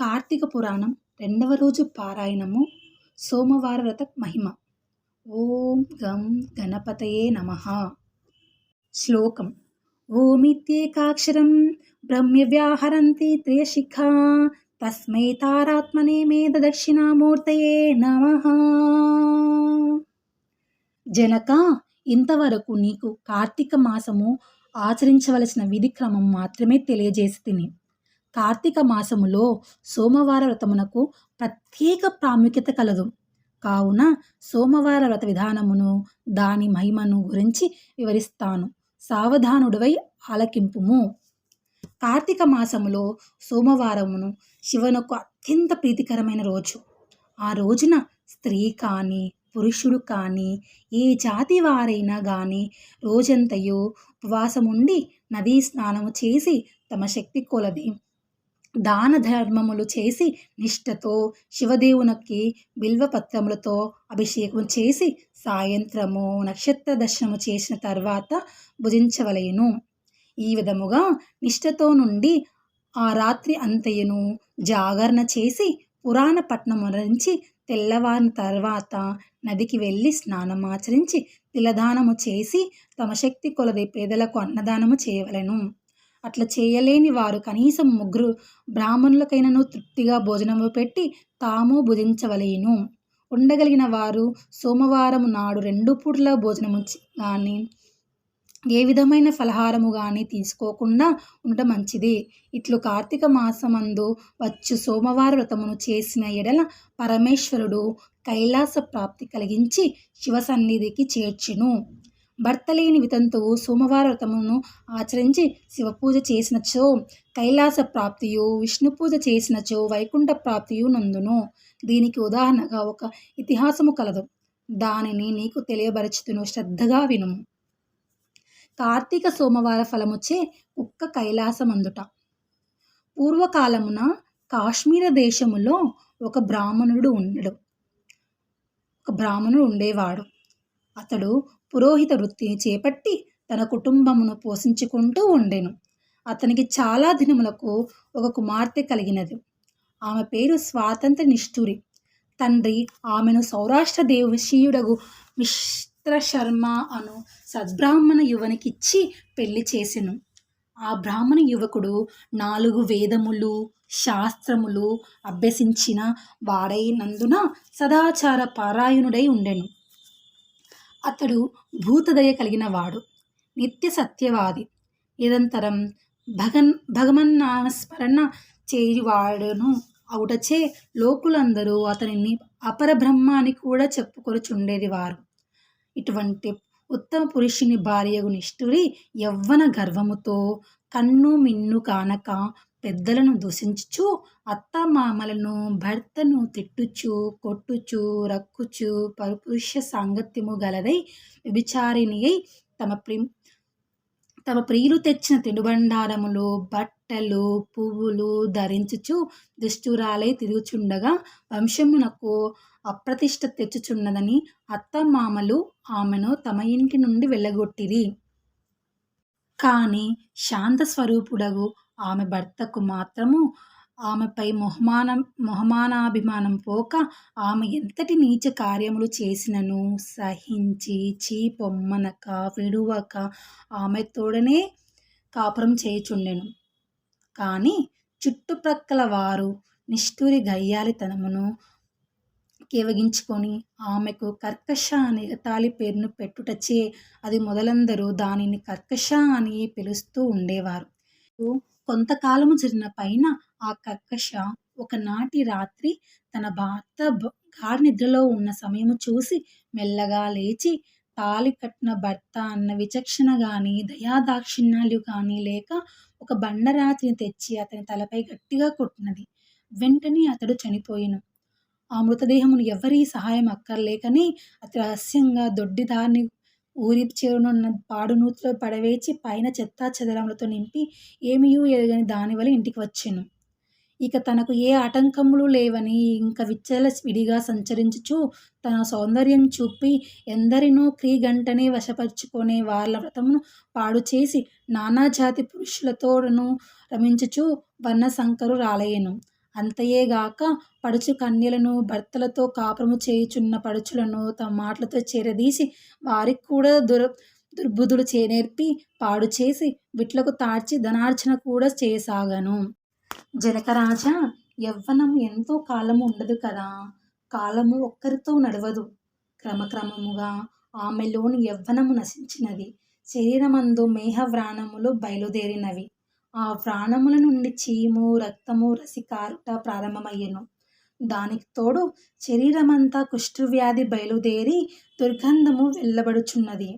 కార్తీక పురాణం రెండవ రోజు పారాయణము సోమవార వ్రత మహిమ. ఓం గం గణపతయే నమ. శ్లోకం. ఓమిత్యేకాక్షరం బ్రహ్మ్యవ్యాహరంతి త్రియశిఖా తస్మై తారాత్మనే మేధ దక్షిణామూర్తయే నమ. జనక ఇంతవరకు నీకు కార్తీక మాసము ఆచరించవలసిన విధి క్రమం మాత్రమే తెలియజేసి తిని. కార్తీక మాసములో సోమవార వ్రతమునకు ప్రత్యేక ప్రాముఖ్యత కలదు. కావున సోమవార వ్రత విధానమును దాని మహిమను గురించి వివరిస్తాను. సావధానుడివై ఆలకింపుము. కార్తీక మాసములో సోమవారమును శివనకు అత్యంత ప్రీతికరమైన రోజు. ఆ రోజున స్త్రీ కానీ పురుషుడు కానీ ఏ జాతి వారైనా కానీ రోజంతయు ఉపవాసముండి నదీ స్నానము చేసి తమ శక్తి కొలది. దాన ధర్మములు చేసి నిష్ఠతో శివదేవునికి బిల్వపత్రములతో అభిషేకం చేసి సాయంత్రము నక్షత్ర దర్శనము చేసిన తర్వాత భుజించవలయను ఈ విధముగా నిష్ఠతో నుండి ఆ రాత్రి అంతయును జాగరణ చేసి పురాణ పట్నం మరించి తెల్లవారిన తర్వాత నదికి వెళ్ళి స్నానమాచరించి తిలదానము చేసి తమ శక్తి కొలది పేదలకు అన్నదానము చేయవలెను. అట్లా చేయలేని వారు కనీసం ముగ్గురు బ్రాహ్మణులకైనను తృప్తిగా భోజనము పెట్టి తాము భుజించవలేను. ఉండగలిగిన వారు సోమవారం నాడు రెండు పూట్ల భోజనము కానీ ఏ విధమైన ఫలహారము కానీ తీసుకోకుండా ఉండటం మంచిది. ఇట్లు కార్తీక మాసమందు వచ్చు సోమవార వ్రతమును చేసిన ఎడల పరమేశ్వరుడు కైలాస ప్రాప్తి కలిగించి శివ సన్నిధికి చేర్చును. భర్త లేని వితంతువు సోమవార వ్రతమును ఆచరించి శివపూజ చేసినచో కైలాస ప్రాప్తియు విష్ణు పూజ చేసినచో వైకుంఠ ప్రాప్తియు నందును. దీనికి ఉదాహరణగా ఒక ఇతిహాసము కలదు. దానిని నీకు తెలియబరచుతును శ్రద్ధగా వినుము. కార్తీక సోమవార ఫలముచ్చే కుక్క కైలాసమందుట. పూర్వకాలమున కాశ్మీర దేశములో ఒక బ్రాహ్మణుడు ఉండడు. ఒక బ్రాహ్మణుడు ఉండేవాడు. అతడు పురోహిత వృత్తిని చేపట్టి తన కుటుంబమును పోషించుకుంటూ ఉండెను. అతనికి చాలా దినములకు ఒక కుమార్తె కలిగినది. ఆమె పేరు స్వాతంత్ర నిష్ఠురి. తండ్రి ఆమెను సౌరాష్ట్ర దేవశీయుడగు మిశ్ర శర్మ అను సద్బ్రాహ్మణ యువనికిచ్చి పెళ్ళి చేసెను. ఆ బ్రాహ్మణ యువకుడు నాలుగు వేదములు శాస్త్రములు అభ్యసించిన వాడైనందున సదాచార పారాయణుడై ఉండెను. అతడు భూతదయ కలిగిన వాడు నిత్య సత్యవాది నిరంతరం భగన్ భగవన్నామస్మరణ చేయువాడును. అవుటచే లోకులందరూ అతనిని అపరబ్రహ్మ అని కూడా చెప్పుకొనుచుండేది వారు ఇటువంటి ఉత్తమ పురుషుని భార్యగు నిష్ఠుడి యవ్వన గర్వముతో కన్ను మిన్ను కానక పెద్దలను దూషించుచు అత్తమామలను భర్తను తిట్టుచు కొట్టుచు రక్కుచు పరుపురుష సాంగత్యము గలదై విభిచారిణి అయి తమ ప్రి తమ ప్రియులు తెచ్చిన తినుబండారములు బట్టలు పువ్వులు ధరించుచు దుష్టురాలై తిరుగుచుండగా వంశమునకు అప్రతిష్ట తెచ్చుచున్నదని అత్తమామలు ఆమెను తమ ఇంటి నుండి వెళ్ళగొట్టిరి. కానీ శాంత స్వరూపుడగు ఆమె భర్తకు మాత్రము ఆమెపై మొహమానం మొహమానాభిమానం పోక ఆమె ఎంతటి నీచ కార్యములు చేసినను సహించి చీపొమ్మనక విడువక ఆమె తోడనే కాపురం చేయుచుండెను. కానీ చుట్టుప్రక్కల వారు నిష్ఠురి గయ్యాలితనమును కేవగించుకొని ఆమెకు కర్కశ అనే ఎగతాళి పేరును పెట్టుటచే అది మొదలందరూ దానిని కర్కశ అని పిలుస్తూ ఉండేవారు. కొంతకాలము జరిగిన పైన ఆ కక్కష ఒకనాటి రాత్రి తన భర్త గాఢ నిద్రలో ఉన్న సమయము చూసి మెల్లగా లేచి తాళి కట్టిన భర్త అన్న విచక్షణ కానీ దయాదాక్షిణ్యాలు కానీ లేక ఒక బండరాతిని తెచ్చి అతని తలపై గట్టిగా కొట్టినది. వెంటనే అతడు చనిపోయిను. ఆ మృతదేహమును ఎవరి సహాయం అక్కర్లేకని అతి రహస్యంగా దొడ్డిదారిని ఊరి చేరునున్న పాడు నూతిలో పడవేచి పైన చెత్తా చెదరములతో నింపి ఏమీయూ ఎరగని దానివల్ల ఇంటికి వచ్చాను. ఇక తనకు ఏ ఆటంకములు లేవని ఇంక విచ్చల విడిగా సంచరించుచు తన సౌందర్యం చూపి ఎందరినో క్రీగంటనే వశపరుచుకునే వాళ్ళ వ్రతమును పాడు చేసి నానాజాతి పురుషులతోను రమించుచు వర్ణశంకరు రాలయ్యను అంతయేగాక పడుచు కన్యలను భర్తలతో కాపురము చేయుచున్న పడుచులను తమ మాటలతో చేరదీసి వారికి కూడా దుర్ దుర్బుధులు చేనేర్పి పాడు చేసి విట్లకు తాడ్చి ధనార్జన కూడా చేయసాగాను. జనకరాజా యవ్వనము ఎంతో కాలము ఉండదు కదా కాలము ఒక్కరితో నడవదు. క్రమక్రమముగా ఆమెలోని యవ్వనము నశించినది. శరీరమందు మేహవ్రాణములు బయలుదేరినవి. ఆ ప్రాణముల నుండి చీము రక్తము రసి కారుట దానికి తోడు శరీరమంతా కుష్ఠవ్యాధి బయలుదేరి దుర్గంధము వెళ్ళబడుచున్నది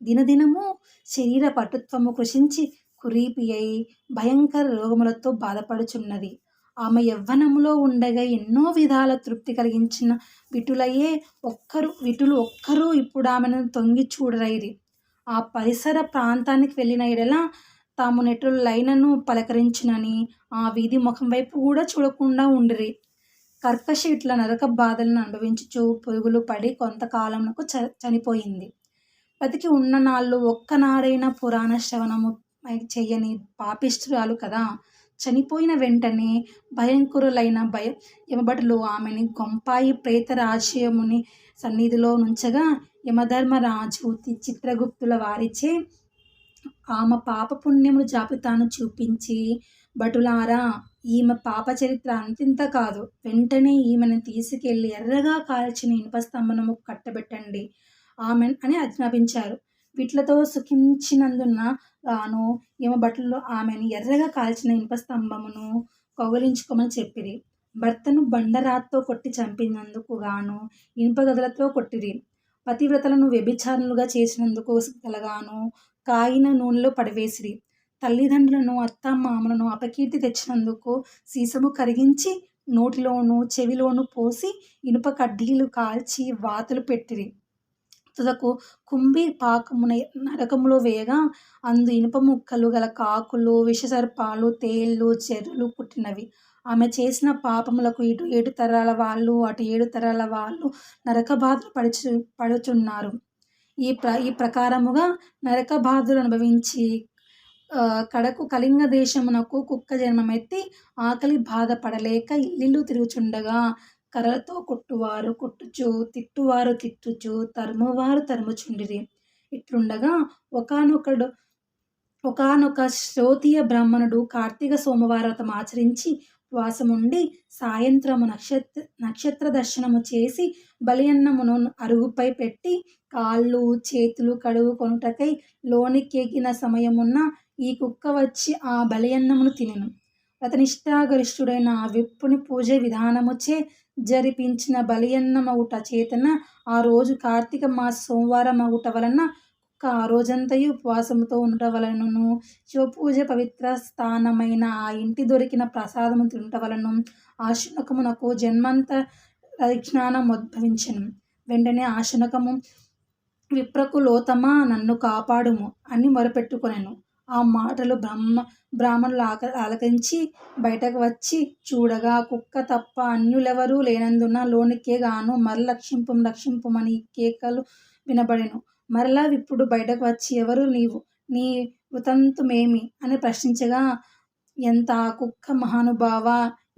దినదినము శరీర పటుత్వము కృషించి కురీపి అయి భయంకర రోగములతో బాధపడుచున్నది. ఆమె యవ్వనములో ఉండగా ఎన్నో విధాల తృప్తి కలిగించిన విటులయే ఒక్కరు విటులు ఒక్కరూ ఇప్పుడు ఆమెను తొంగి చూడరైరి. ఆ పరిసర ప్రాంతానికి వెళ్ళిన ఎడలా తాము లైనను పలకరించునని ఆ వీధి ముఖం వైపు కూడా చూడకుండా ఉండిరి. కర్కశ ఇట్ల నరక బాధలను అనుభవించుచు పురుగులు పడి కొంతకాలంకు చ చనిపోయింది. బతికి ఉన్న నాళ్ళు ఒక్కనాడైన పురాణ శ్రవణము చెయ్యని పాపిష్ఠురాలు కదా. చనిపోయిన వెంటనే భయంకరులైన భయ యమభటులు ఆమెని గొంపాయి ప్రేతరాశయముని సన్నిధిలో నుంచగా యమధర్మరాజు చిత్రగుప్తుల వారిచే ఆమె పాప పుణ్యముల జాబితాను చూపించి భటులారా ఈమె పాప చరిత్ర అంతింత కాదు. వెంటనే ఈమెను తీసుకెళ్ళి ఎర్రగా కాల్చిన ఇనుప స్తంభనము కట్టబెట్టండి ఆమె అని ఆజ్ఞాపించారు. వీటిలతో సుఖించినందున గాను ఈమె బట్టలు ఆమెను ఎర్రగా కాల్చిన ఇనుప స్తంభమును కౌగలించుకోమని చెప్పిరి. భర్తను బండరాత్తో కొట్టి చంపినందుకు గాను ఇనుప గదులతో కొట్టిరి. పతివ్రతలను వ్యభిచారులుగా చేసినందుకు గలగాను కాగిన నూనెలో పడవేసిరి. తల్లిదండ్రులను అత్త మామలను అపకీర్తి తెచ్చినందుకు సీసము కరిగించి నోటిలోను చెవిలోను పోసి ఇనుప కడ్డీలు కాల్చి వాతలు పెట్టిరి. తుదకు కుంభి పాకమున నరకములో వేయగా అందు ఇనుప ముక్కలు గల కాకులు విషసర్పాలు తేళ్ళు చెర్రులు పుట్టినవి. ఆమె చేసిన పాపములకు ఇటు ఏడు తరాల వాళ్ళు అటు ఏడు తరాల వాళ్ళు నరక బాధలు పడుచు పడుచున్నారు. ఈ ప్ర ఈ ప్రకారముగా నరక బాధలు అనుభవించి కడకు కళింగ దేశమునకు కుక్క జన్మమెత్తి ఆకలి బాధపడలేక ఇల్లు తిరుగుచుండగా కర్రలతో కొట్టువారు కొట్టుచు తిట్టువారు తిట్టుచు తరుమువారు తరుముచుండిరి. ఇట్లుండగా ఒకనొకడు ఒకనొక శ్రోతీయ బ్రాహ్మణుడు కార్తీక సోమవారం ఆచరించి ఉపవాసముండి సాయంత్రము నక్షత్ర నక్షత్ర దర్శనము చేసి బలి అన్నమును అరుగుపై పెట్టి కాళ్ళు చేతులు కడుగు కొనుటకై లోనికెగిన సమయమున్న ఈ కుక్క వచ్చి ఆ బలియన్నమును తినెను. వ్రతనిష్టాగరిష్ఠుడైన ఆ విప్పుని పూజ విధానముచే జరిపించిన బలి చేతన ఆ రోజు కార్తీక మాస సోమవారం అవుట వలన ఆ రోజంతయు ఉపవాసముతో ఉండటం వలనను శివపూజ పవిత్ర స్థానమైన ఆ ఇంటి దొరికిన ప్రసాదము తినట వలన ఆ శునకమునకు జన్మంత పరిజ్ఞానం ఉద్భవించను. వెంటనే ఆ శునకము విప్రకు లోతమా నన్ను కాపాడుము అని మొరపెట్టుకొనెను. ఆ మాటలు బ్రహ్మ బ్రాహ్మణులు ఆక ఆలకించి బయటకు వచ్చి చూడగా కుక్క తప్ప అన్యులెవరూ లేనందున లోనికే గాను మరలక్షింపు రక్షింపమని కేకలు వినబడెను. మరలా ఇప్పుడు బయటకు వచ్చి ఎవరు నీవు? నీ వృతంతుమేమి అని ప్రశ్నించగా ఎంత కుక్క మహానుభావ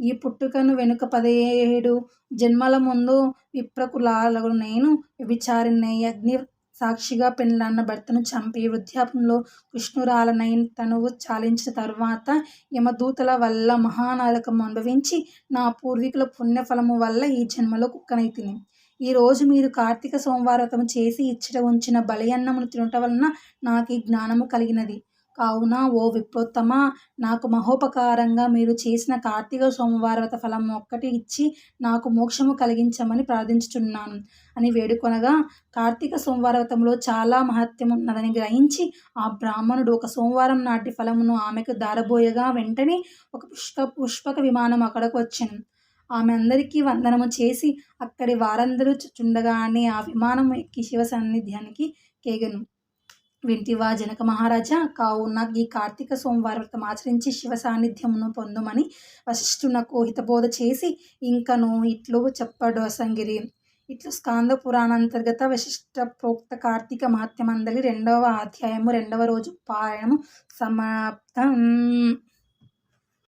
ఈ పుట్టుకను వెనుక పదిహేడు జన్మల ముందు విప్రకులాలకు నేను విచారిణై అగ్ని సాక్షిగా పెళ్ళన్న భర్తను చంపి వృద్ధాపంలో కృష్ణురాలనై తనువు చాలించిన తరువాత యమదూతల వల్ల మహానాలకం అనుభవించి నా పూర్వీకుల పుణ్యఫలము వల్ల ఈ జన్మలో కుక్కనైతిని ఈరోజు మీరు కార్తీక సోమవారతము చేసి ఇచ్చట ఉంచిన బలయన్నమును తినట వలన నాకు ఈ జ్ఞానము కలిగినది. కావున ఓ విప్రోత్తమ నాకు మహోపకారంగా మీరు చేసిన కార్తీక సోమవారత ఫలం ఒక్కటి ఇచ్చి నాకు మోక్షము కలిగించమని ప్రార్థించుచున్నాను. అని వేడుకొనగా కార్తీక సోమవారవతంలో చాలా మహత్యం ఉన్నదని గ్రహించి ఆ బ్రాహ్మణుడు ఒక సోమవారం నాటి ఫలమును ఆమెకు దారబోయగా వెంటనే ఒక పుష్ప పుష్పక విమానం అక్కడకు వచ్చాను. ఆమె అందరికీ వందనము చేసి అక్కడి వారందరూ చుండగానే ఆ విమానం ఎక్కి శివ సన్నిధ్యానికి కేగను. వింటివా జనక మహారాజా కావున ఈ కార్తీక సోమవారం వ్రతం ఆచరించి శివ సాన్నిధ్యమును పొందుమని వశిష్ఠునకు హితబోధ చేసి ఇంకను ఇట్లు చెప్పడు అసంగిరి. ఇట్లు స్కాంద పురాణాంతర్గత వశిష్ట ప్రోక్త కార్తీక మహత్యమందలి రెండవ అధ్యాయము రెండవ రోజు పారాయణము సమాప్తం.